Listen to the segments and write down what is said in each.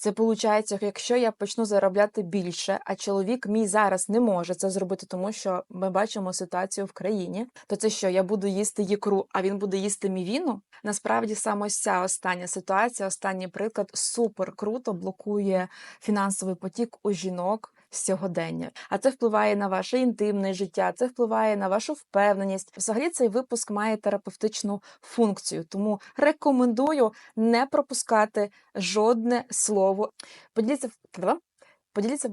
Це виходить, якщо я почну заробляти більше, а чоловік мій зараз не може це зробити, тому що ми бачимо ситуацію в країні, то це що я буду їсти ікру, а він буде їсти мівіну? Насправді саме ось ця остання ситуація, останній приклад супер круто блокує фінансовий потік у жінок. Сьогодення, а це впливає на ваше інтимне життя, це впливає на вашу впевненість. Взагалі, цей випуск має терапевтичну функцію, тому рекомендую не пропускати жодне слово. Поділіться в- поділіться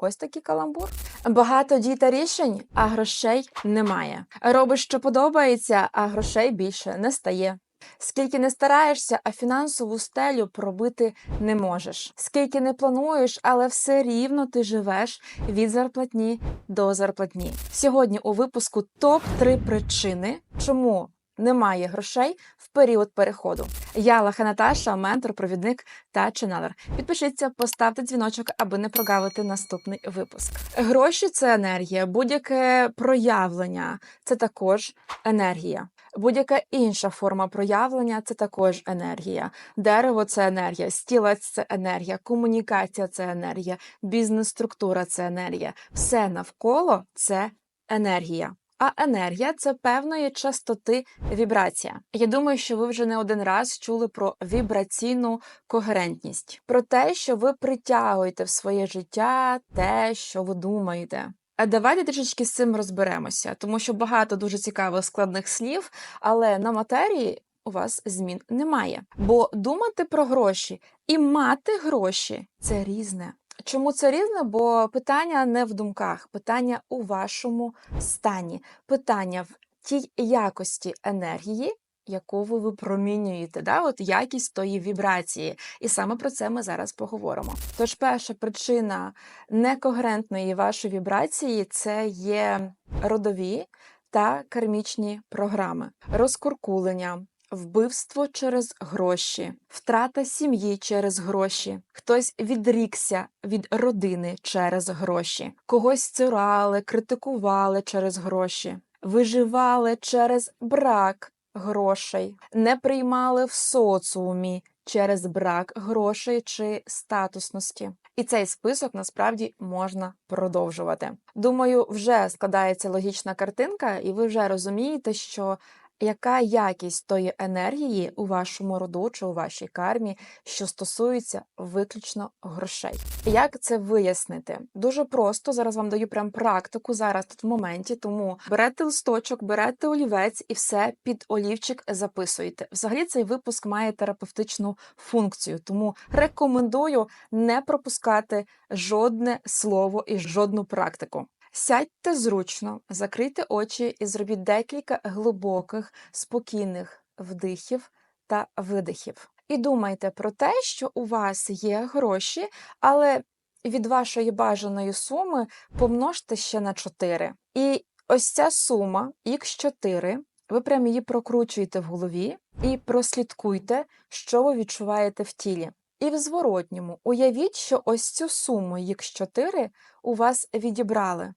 ось такий каламбур. Багато дій та рішень, а грошей немає. Робиш, що подобається, а грошей більше не стає. Скільки не стараєшся, а фінансову стелю пробити не можеш. Скільки не плануєш, але все рівно ти живеш від зарплатні до зарплатні. Сьогодні у випуску топ 3 причини, чому немає грошей в період переходу. Я Лаха Наташа, ментор, провідник та ченелер. Підпишіться, поставте дзвіночок, аби не прогавити наступний випуск. Гроші це енергія, будь-яке проявлення це також енергія. Будь-яка інша форма проявлення це також енергія. Дерево це енергія, стілець це енергія, комунікація це енергія, бізнес-структура це енергія. Все навколо це енергія. А енергія це певної частоти вібрація. Я думаю, що ви вже не один раз чули про вібраційну когерентність, про те, що ви притягуєте в своє життя те, що ви думаєте. Давайте трішечки з цим розберемося, тому що багато дуже цікавих складних слів, але на матерії у вас змін немає. Бо думати про гроші і мати гроші це різне. Чому це різне? Бо питання не в думках, питання у вашому стані, питання в тій якості енергії, яку ви випромінюєте, да? от якість тої вібрації. І саме про це ми зараз поговоримо. Тож, перша причина некогерентної вашої вібрації це є родові та кармічні програми, розкуркулення. Вбивство через гроші, втрата сім'ї через гроші, хтось відрікся від родини через гроші, когось цирали, критикували через гроші, виживали через брак грошей, не приймали в соціумі через брак грошей чи статусності. І цей список насправді можна продовжувати. Думаю, вже складається логічна картинка, і ви вже розумієте, що яка якість тої енергії у вашому роду чи у вашій кармі, що стосується виключно грошей? Як це вияснити? Дуже просто зараз вам даю прям практику зараз тут в моменті. Тому берете листочок, берете олівець і все під олівчик записуєте. Взагалі цей випуск має терапевтичну функцію, тому рекомендую не пропускати жодне слово і жодну практику. Сядьте зручно, закрийте очі і зробіть декілька глибоких, спокійних вдихів та видихів. І думайте про те, що у вас є гроші, але від вашої бажаної суми помножте ще на 4. І ось ця сума Х4, ви прямо її прокручуєте в голові і прослідкуйте, що ви відчуваєте в тілі. І в зворотньому. Уявіть, що ось цю суму їх 4 у вас відібрали.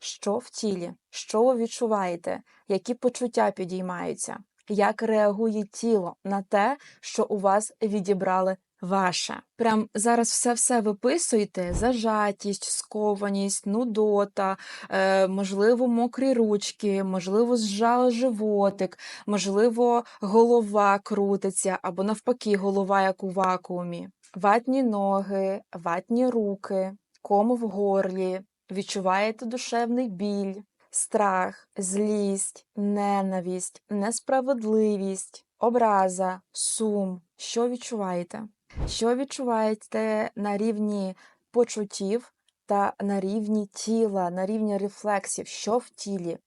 Що в тілі, що ви відчуваєте, які почуття підіймаються, як реагує тіло на те, що у вас відібрали ваше. Прям зараз все-все виписуйте: зажатість, скованість, нудота, е, можливо, мокрі ручки, можливо, зжало животик, можливо, голова крутиться, або навпаки, голова як у вакуумі, ватні ноги, ватні руки, ком в горлі. Відчуваєте душевний біль, страх, злість, ненависть, несправедливість, образа, сум. Що відчуваєте? Що відчуваєте на рівні почуттів та на рівні тіла, на рівні рефлексів, що в тілі?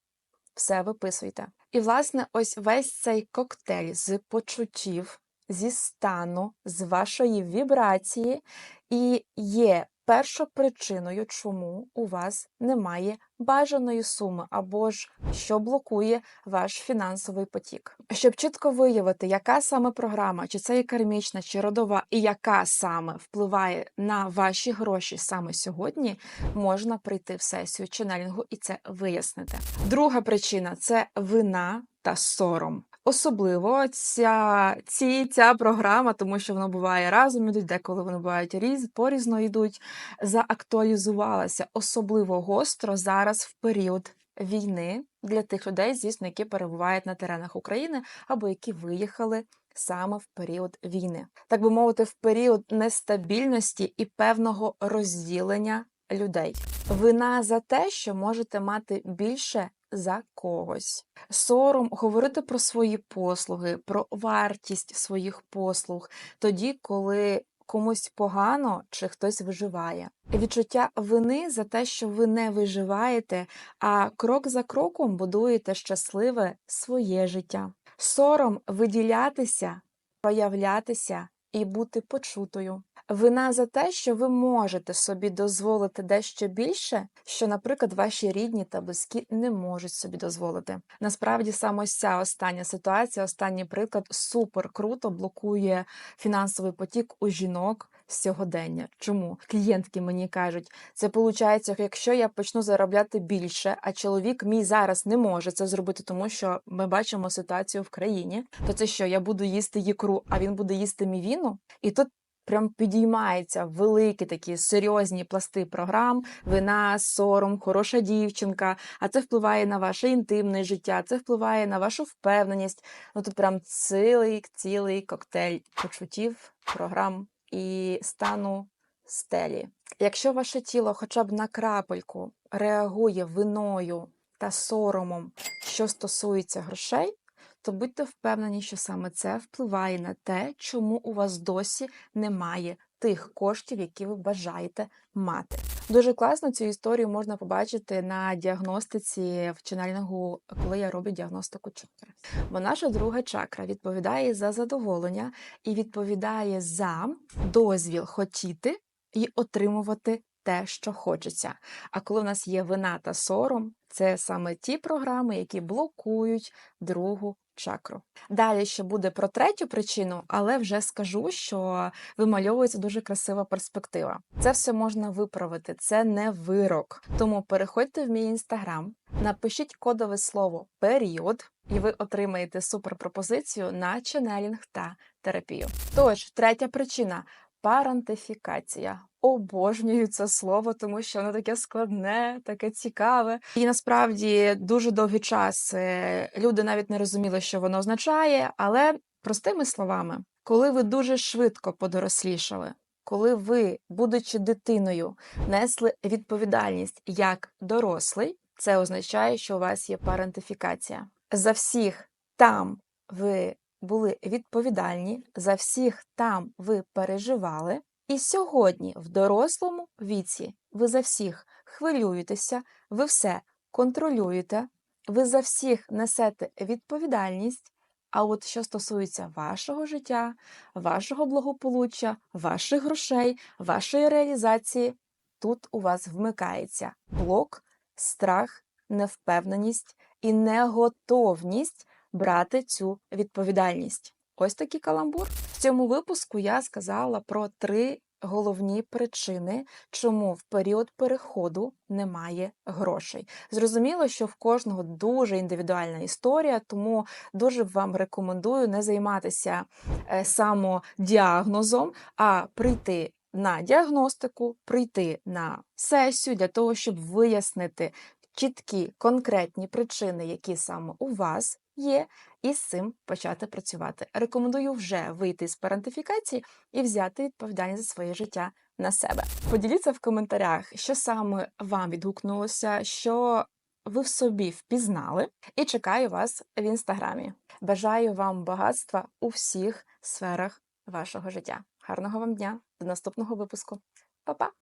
Все виписуйте. І, власне, ось весь цей коктейль з почуттів, зі стану, з вашої вібрації і є першопричиною, чому у вас немає бажаної суми, або ж що блокує ваш фінансовий потік. Щоб чітко виявити, яка саме програма, чи це є кармічна, чи родова, і яка саме впливає на ваші гроші саме сьогодні, можна прийти в сесію ченелінгу і це вияснити. Друга причина це вина та сором. Особливо ця, ці, ця програма, тому що воно буває разом ідуть, деколи вони бувають різ, порізно йдуть, заактуалізувалася особливо гостро зараз в період війни для тих людей, звісно, які перебувають на теренах України або які виїхали саме в період війни, так би мовити, в період нестабільності і певного розділення людей. Вина за те, що можете мати більше за когось. Сором говорити про свої послуги, про вартість своїх послуг, тоді, коли комусь погано чи хтось виживає. Відчуття вини за те, що ви не виживаєте, а крок за кроком будуєте щасливе своє життя. Сором виділятися, проявлятися і бути почутою. Вина за те, що ви можете собі дозволити дещо більше, що, наприклад, ваші рідні та близькі не можуть собі дозволити. Насправді, саме ось ця остання ситуація, останній приклад супер круто блокує фінансовий потік у жінок. Сьогодення. Чому клієнтки мені кажуть, це виходить, якщо я почну заробляти більше, а чоловік мій зараз не може це зробити, тому що ми бачимо ситуацію в країні, то це що я буду їсти ікру, а він буде їсти мівіну, і тут прям підіймаються великі такі серйозні пласти програм, вина, сором, хороша дівчинка. А це впливає на ваше інтимне життя, це впливає на вашу впевненість. Ну тут прям цілий цілий коктейль почуттів, програм і стану стелі. Якщо ваше тіло хоча б на крапельку реагує виною та соромом, що стосується грошей, то будьте впевнені, що саме це впливає на те, чому у вас досі немає тих коштів, які ви бажаєте мати. Дуже класно цю історію можна побачити на діагностиці в ченельного, коли я роблю діагностику чакри. Бо наша друга чакра відповідає за задоволення і відповідає за дозвіл хотіти і отримувати те, що хочеться. А коли в нас є вина та сором, це саме ті програми, які блокують другу чакру. Далі ще буде про третю причину, але вже скажу, що вимальовується дуже красива перспектива. Це все можна виправити, це не вирок. Тому переходьте в мій інстаграм, напишіть кодове слово період, і ви отримаєте суперпропозицію на ченелінг та терапію. Тож, третя причина. Парантифікація. Обожнюю це слово, тому що воно таке складне, таке цікаве. І насправді дуже довгий час е, люди навіть не розуміли, що воно означає, але простими словами, коли ви дуже швидко подорослішали, коли ви, будучи дитиною, несли відповідальність як дорослий, це означає, що у вас є парентифікація. За всіх там ви були відповідальні, за всіх там ви переживали. І сьогодні, в дорослому віці, ви за всіх хвилюєтеся, ви все контролюєте, ви за всіх несете відповідальність. А от що стосується вашого життя, вашого благополуччя, ваших грошей, вашої реалізації, тут у вас вмикається блок, страх, невпевненість і неготовність брати цю відповідальність. Ось такий каламбур. В цьому випуску я сказала про три головні причини, чому в період переходу немає грошей. Зрозуміло, що в кожного дуже індивідуальна історія, тому дуже вам рекомендую не займатися е, самодіагнозом, а прийти. На діагностику прийти на сесію для того, щоб вияснити чіткі конкретні причини, які саме у вас є, і з цим почати працювати. Рекомендую вже вийти з парентифікації і взяти відповідальність за своє життя на себе. Поділіться в коментарях, що саме вам відгукнулося, що ви в собі впізнали, і чекаю вас в інстаграмі. Бажаю вам багатства у всіх сферах вашого життя. Гарного вам дня, до наступного випуску. Па-па!